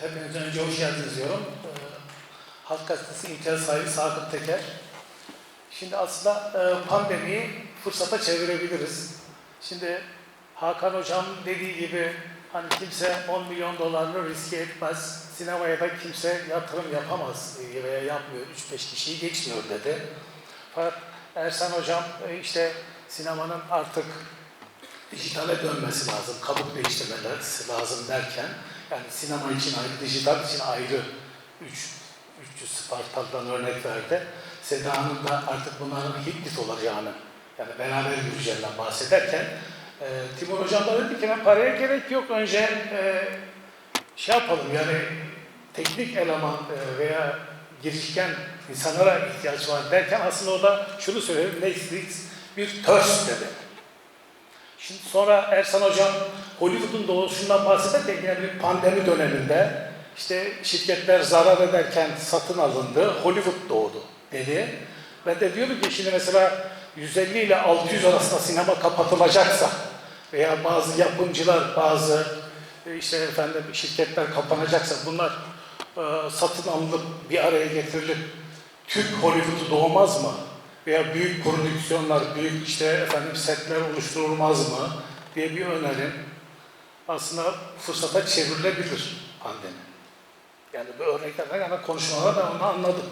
Hepinizden önce hoş geldiniz diyorum. Ee, Halk Gazetesi imtiyaz sahibi Sakıp Teker. Şimdi aslında e, pandemiyi fırsata çevirebiliriz. Şimdi Hakan Hocam dediği gibi hani kimse 10 milyon dolarını riske etmez. Sinemaya da kimse yatırım yapamaz e, veya yapmıyor. 3-5 kişiyi geçmiyor dedi. Fakat Ersan Hocam e, işte sinemanın artık dijitale dönmesi lazım, kabuk değiştirmeleri lazım derken yani sinema için ayrı, dijital için ayrı. 3 300 Spartalı'dan örnek verdi. Seda'nın da artık bunların hibrit olacağını yani. Beraber yürüyeceğinden bahsederken e, Timur Hocam da dedi ki "Ben paraya gerek yok. Önce e, şey yapalım. Yani teknik eleman e, veya girişken insanlara ihtiyaç var. derken aslında o da şunu söylüyor Netflix bir törs dedi. Şimdi sonra Ersan Hocam Hollywood'un doğuşundan bahsederken yine bir pandemi döneminde işte şirketler zarar ederken satın alındı, Hollywood doğdu dedi. Ben de diyorum ki şimdi mesela 150 ile 600 arasında sinema kapatılacaksa veya bazı yapımcılar, bazı e, işte efendim şirketler kapanacaksa bunlar e, satın alınıp bir araya getirilip Türk Hollywood'u doğmaz mı? Veya büyük prodüksiyonlar, büyük işte efendim setler oluşturulmaz mı diye bir önerim aslında fırsata çevrilebilir pandemi. Yani bu örneklerden yana konuşmalar ben onu anladım.